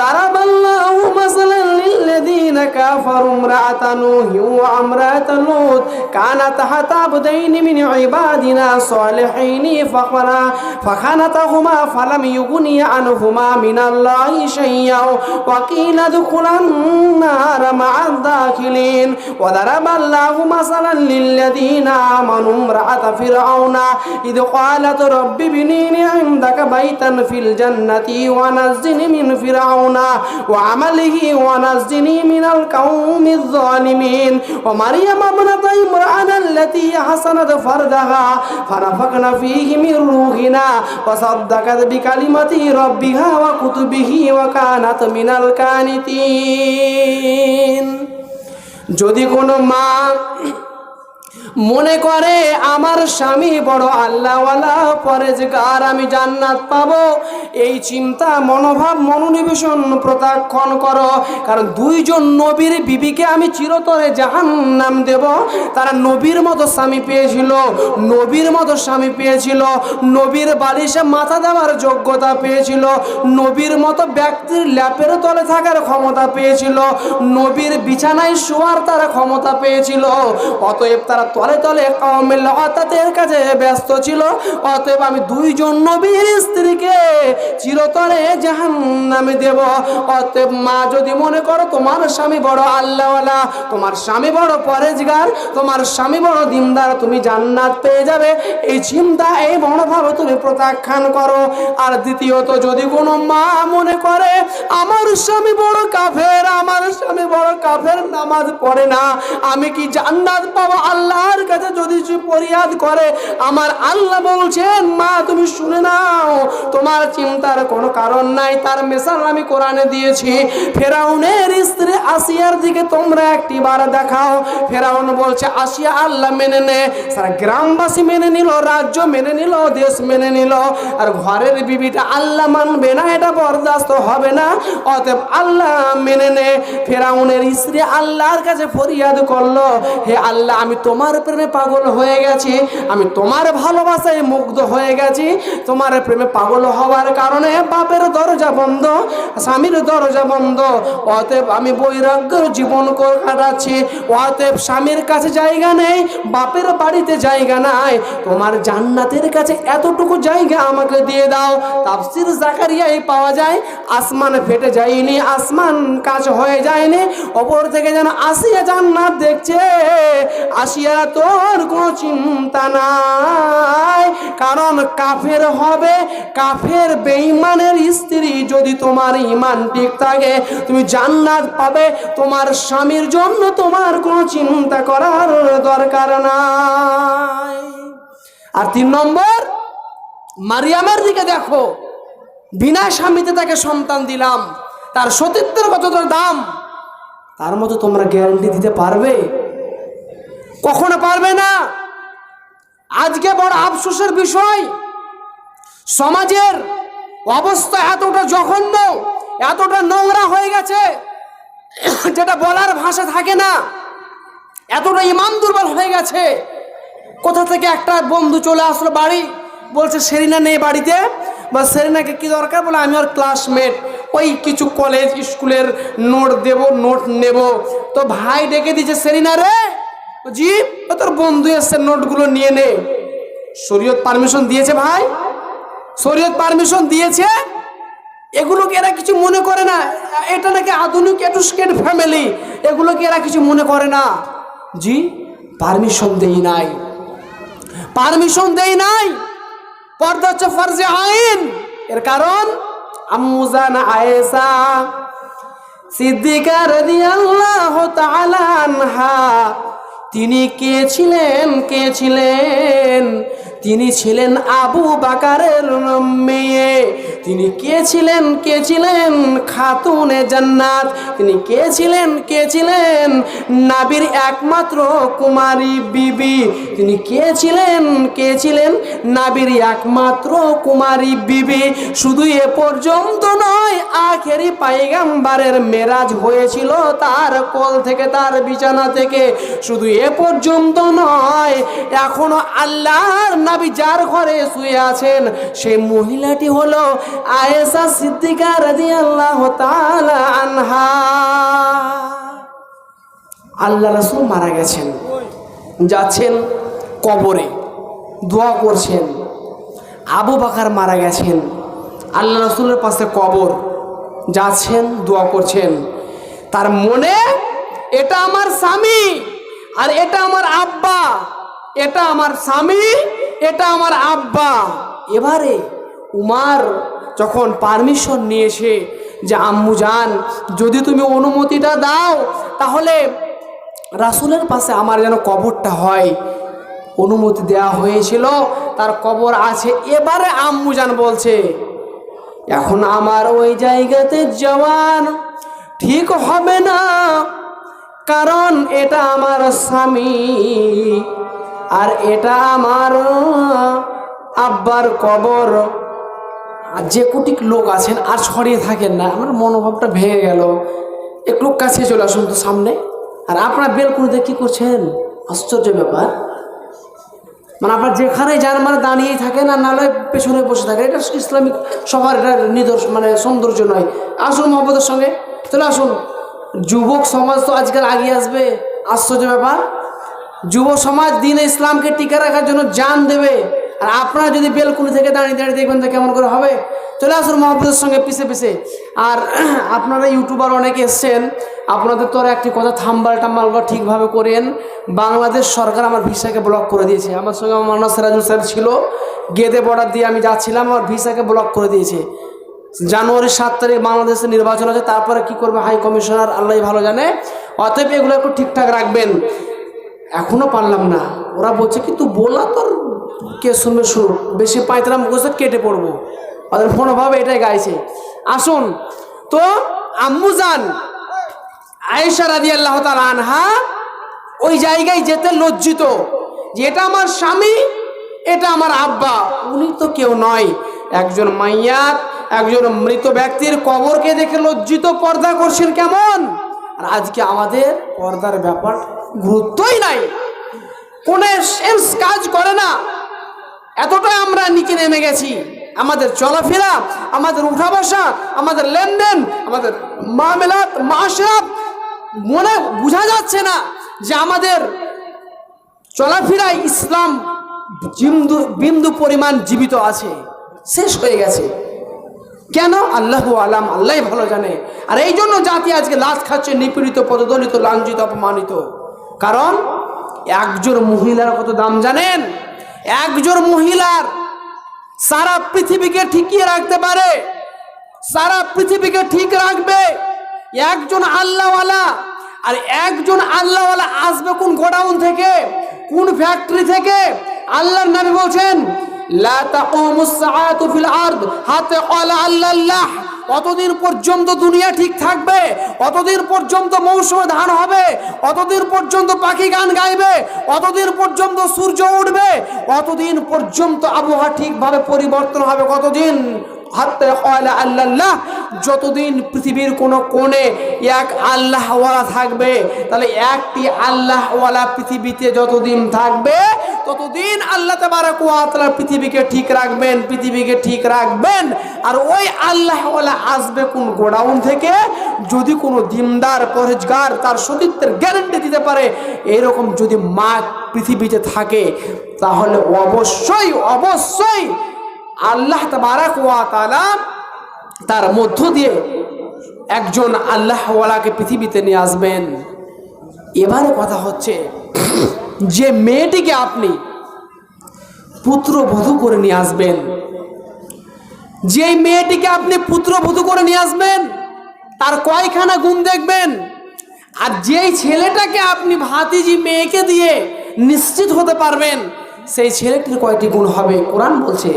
ضرب الله مثلا للذين كفروا امرأة نوح وامرأة لوط كانت تحت عبدين من عبادنا صالحين فخنا فخانتهما فلم يغني عنهما من الله شيئا وقيل ادخلا النار. مع الداخلين وضرب الله مثلا للذين آمنوا امرأة فرعون إذ قالت رب ابني لي عندك بيتا في الجنة ونزني من فرعون وعمله ونزني من القوم الظالمين ومريم ابنة امرأة التي حسنت فردها فنفخنا فيه من روحنا وصدقت بكلمة ربها وكتبه وكانت من القانتين যদি কোনো মা মনে করে আমার স্বামী বড় আল্লাহওয়ালা, পরেজগার, আমি জান্নাত পাবো। এই চিন্তা, মনোভাব, মনোনিবেশন প্রত্যাখ্যান করো। কারণ দুইজন নবীর বিবিকে আমি চিরতরে জাহান নাম দেব। তারা নবীর মতো স্বামী পেয়েছিল, নবীর মতো স্বামী পেয়েছিল, নবীর বালিশে মাথা দেওয়ার যোগ্যতা পেয়েছিল, নবীর মতো ব্যক্তির ল্যাপের তলে থাকার ক্ষমতা পেয়েছিল, নবীর বিছানায় শোয়ার তারা ক্ষমতা পেয়েছিল। অতএব তারা তলে তলে কমের অতাতের কাছে ব্যস্ত ছিল, অতএব আমি দুইজন নবীর স্ত্রীকে চিরতরে জাহান নামে দেব। অতএব মা যদি মনে করো তোমার স্বামী বড় আল্লাহওয়ালা, তোমার স্বামী বড় পরেজগার, তোমার স্বামী বড় দিনদার, তুমি জান্নাত পেয়ে যাবে। এই চিন্তা, এই মনোভাব তুমি প্রত্যাখ্যান করো। আর দ্বিতীয়ত, যদি কোনো মা মনে করে, আমার স্বামী বড় কাফের, আমার স্বামী বড় কাফের নামাজ পড়ে না, আমি কি জান্নাত পাবো? আল্লাহর কাছে যদি ফরিয়াদ করে। আমার আল্লাহ বলছেন, মা, তুমি শুনে নাও, তোমার চিন্তার কোনো কারণ নাই। তার মেসাল আমি কোরআনে দিয়েছি। ফেরাউনের স্ত্রী আসিয়ার দিকে তোমরা একটি বার দেখাও। ফেরাউন বলছে, আসিয়া আল্লাহ মেনে নে। সারা গ্রামবাসী মেনে নিল, রাজ্য মেনে নিল, দেশ মেনে নিল। আর ঘরের বিবিটা আল্লাহ মানবে না, এটা বরদাস্ত হবে না। অতএব আল্লাহ মেনে নে। ফেরাউনের স্ত্রী আল্লাহর কাছে ফরিয়াদ করল, হে আল্লাহ, আমি তোমার প্রেমে পাগল হয়ে গেছি। আমি তোমার ভালোবাসায় মুগ্ধ হয়ে গেছি। তোমার প্রেমে পাগল হওয়ার কারণে বাপের দরজা বন্ধ, স্বামীর দরজা বন্ধ। অতএব আমি বৈরাগ্য জীবন কাটাচ্ছি। অতএব স্বামীর কাছে জায়গা নেই, বাপের বাড়িতে জায়গা নাই। তোমার জান্নাতের কাছে এতটুকু জায়গা আমাকে দিয়ে দাও। তাফসির জাকারিয়াই পাওয়া যায়, আসমান ফেটে যায়নি, আসমান কাজ হয়ে যায়নি। ওপর থেকে যেন আসিয়া জান্নাত দেখছে, আসিয়া তোর কোনো চিন্তা নাই। কারণ কাফের হবে, কাফের বেঈমানের স্ত্রী যদি তোমার ইমান ঠিক থাকে, তুমি জান্নাত পাবে। তোমার স্বামীর জন্য তোমার কোনো চিন্তা করার দরকার নাই। আর তিন নম্বর, মারিয়ামের দিকে দেখো। বিনা স্বামীতে তাকে সন্তান দিলাম। তার সতীত্বের কতটা দাম? তার মতো তোমরা গ্যারান্টি দিতে পারবে? কখনো পারবে না। আজকে বড় আফসোসের বিষয়, সমাজের অবস্থা এতটা জঘন্য, এতটা নোংরা হয়ে গেছে, যেটা বলার ভাষা থাকে না, এতটা ইমান দুর্বল হয়ে গেছে। কোথা থেকে একটা বন্ধু চলে আসলো বাড়ি, বলছে, সেরিনা নেই বাড়িতে। বা, সেরিনাকে কি দরকার? বলে, আমি ওর ক্লাসমেট ওই কিছু কলেজ স্কুলের নোট দেব নোট নেব। তো ভাই ডেকে দিয়েছে, সেরিনা রে জি তোর বন্ধু এসছে, নোটগুলো নিয়ে নে। শরীয়ত পারমিশন দিয়েছে ভাই। শরীয়ত পারমিশন দিয়েছে। এগুলোকে এরা কিছু মনে করে না। এটা নাকি আধুনিক এটুস্কেট ফ্যামিলি। এগুলোকে এরা কিছু মনে করে না। জি, পারমিশন দেই নাই। পারমিশন দেই নাই। পর্দা হচ্ছে ফরজে আইন। এর কারণ আম্মুজান আয়েসা সিদ্দিকা রাদিয়াল্লাহু তাআলা আনহা। তিনি কে ছিলেন কে ছিলেন? তিনি ছিলেন আবু বাকারের মেয়ে। তিনি কে ছিলেন কে ছিলেন? খাতুনে জান্নাত। তিনি কে ছিলেন কে ছিলেন? নাবির একমাত্র কুমারী বিবি। তিনি কে ছিলেন কে ছিলেন? নাবির একমাত্র কুমারী বিবি। শুধু এ পর্যন্ত নয়, আখেরি পাইগাম্বারের মেরাজ হয়েছিল তার কল থেকে, তার বিছানা থেকে। শুধু এ পর্যন্ত নয়, এখনও আল্লাহর নাবি যার ঘরে শুয়ে আছেন সেই মহিলাটি হলো আয়েশা সিদ্দিকা রাদিয়াল্লাহু তাআলা আনহা। আল্লাহ রাসূল মারা গেছেন। যাচ্ছেন কবরে, দোয়া করছেন। আবু বাকার মারা গেছেন। আল্লাহ রসুলের পাশে কবর। যাচ্ছেন, দোয়া করছেন। তার মনে, এটা আমার স্বামী, আর এটা আমার আব্বা, এটা আমার স্বামী, এটা আমার আব্বা। এবারে উমার যখন পারমিশন নিয়েছে যে, আম্মু যান, যদি তুমি অনুমতিটা দাও, তাহলে রাসুলের পাশে আমার যেন কবরটা হয়। অনুমতি দেওয়া হয়েছিল, তার কবর আছে। এবারে আম্মুজান বলছে, এখন আমার ওই জায়গাতে যাওয়ার ঠিক হবে না, কারণ এটা আমার স্বামী আর এটা আমার আব্বার কবর। যে কোটি লোক আছেন আর ছড়িয়ে থাকেন না, আমার মনোভাবটা ভেঙে গেল। একটু কাছে চলে আসুন তো সামনে। আর আপনারা বেলকুনিতে কি করছেন? আশ্চর্য ব্যাপার। মানে আপনার যেখানে যান মানে দাঁড়িয়েই থাকেন আর নাহলে পেছনে বসে থাকেন। এটা ইসলামিক সবার এটা নিদর্শন মানে সৌন্দর্য নয়। আসুন মোহাম্মদের সঙ্গে। চলে আসুন। যুবক সমাজ তো আজকাল আগিয়ে আসবে। আশ্চর্য ব্যাপার। যুব সমাজ দিনে ইসলামকে টিকে রাখার জন্য জান দেবে। আর আপনারা যদি বেলকুনি থেকে দাঁড়িয়ে দাঁড়িয়ে দেখবেন তো কেমন করে হবে, চলে আসুন মহাপুরের সঙ্গে পিছে পিছে। আর আপনারা ইউটিউবার অনেকে এসছেন, আপনাদের তো একটি কথা থাম্বাল টাম্বালটা ঠিকভাবে করেন, বাংলাদেশ সরকার আমার ভিসাকে ব্লক করে দিয়েছে। আমার সঙ্গে আমার মানা সিরাজুল স্যার ছিল, গেদে বর্ডার দিয়ে আমি যাচ্ছিলাম, আমার ভিসাকে ব্লক করে দিয়েছে। জানুয়ারির সাত তারিখ বাংলাদেশে নির্বাচন আছে তারপরে কি করবে হাই কমিশনার, আল্লাহ ভালো জানে। অতএব এগুলো একটু ঠিকঠাক রাখবেন। এখনও পারলাম না। ওরা বলছে কিন্তু বলা তোর কে শুনবে শুনুক বেশি পাঁচতরা মুখস্থ কেটে পড়ব। ওদের ভাবে এটাই গাইছে। আসুন, তো আম্মু যান, আয়েশা রাদি আল্লাহ আনহা ওই জায়গায় যেতে লজ্জিত। যে এটা আমার স্বামী, এটা আমার আব্বা। উনি তো কেউ নয়। একজন মাইয়াত একজন মৃত ব্যক্তির কবরকে দেখে লজ্জিত পর্দা করছেন কেমন? আর আজকে আমাদের পর্দার ব্যাপার গুরুত্বই নাই। কোন সেন্স কাজ করে না। এতটাই আমরা নিচে নেমে গেছি। আমাদের চলাফেরা, আমাদের উঠা বসা আমাদের লেনদেন, আমাদের মামেলাত, মাসরাত, মনে বোঝা যাচ্ছে না যে আমাদের চলাফেরায় ইসলাম বিন্দু বিন্দু পরিমাণ জীবিত আছে। শেষ হয়ে গেছে। কেন? আল্লাহ আলাম, আল্লাহ ভালো জানে। আর এই জন্য জাতি আজকে লাশ খাচ্ছে, নিপীড়িত, পদদলিত, লাঞ্ছিত, অপমানিত। কারণ একজন মহিলার কত দাম জানেন? একজন মহিলার সারা পৃথিবীকে ঠিকিয়ে রাখতে পারে, সারা পৃথিবীকে ঠিক রাখবে। একজন আল্লাহওয়ালা আর একজন আল্লাহওয়ালা আসবে কোন গোডাউন থেকে, কোন ফ্যাক্টরি থেকে? আল্লাহর নামে বলছেন লা তাকুমুস সাআতু ফিল আরদ, হাতে ক্বালা আল্লাহ। অতদিন পর্যন্ত দুনিয়া ঠিক থাকবে? অতদিন পর্যন্ত মৌসুমে ধান হবে? অতদিন পর্যন্ত পাখি গান গাইবে? অতদিন পর্যন্ত সূর্য উঠবে? অতদিন পর্যন্ত আবহাওয়া ঠিকভাবে পরিবর্তন হবে? কতদিন? হাতে কয়লা আল্লাহ। যতদিন পৃথিবীর কোনো কোণে এক আল্লাহওয়ালা থাকবে, তাহলে একটি আল্লাহওয়ালা পৃথিবীতে যতদিন থাকবে ততদিন আল্লাহ তালা পৃথিবীকে ঠিক রাখবেন, পৃথিবীকে ঠিক রাখবেন? আর ওই আল্লাহওয়ালা আসবে কোন গোডাউন থেকে? যদি কোনো দিনদার পরেজগার তার সতীত্বের গ্যারেন্টি দিতে পারে, এরকম যদি মা পৃথিবীতে থাকে, তাহলে অবশ্যই অবশ্যই আল্লাহ তাবারাক ওয়া তাআলা তার মধ্য দিয়ে একজন আল্লাহওয়ালাকে পৃথিবীতে নিয়ে আসবেন। এবারে কথা হচ্ছে যে মেয়েটিকে আপনি পুত্রবধূ করে নিয়ে আসবেন, যে মেয়েটিকে আপনি পুত্রবধূ করে নিয়ে আসবেন, তার কয়খানা গুণ দেখবেন? আর যেই ছেলেটাকে আপনি ভাতিজি মেয়েকে দিয়ে নিশ্চিত হতে পারবেন, সেই ছেলেটির কয়টি গুণ হবে? কোরআন বলছে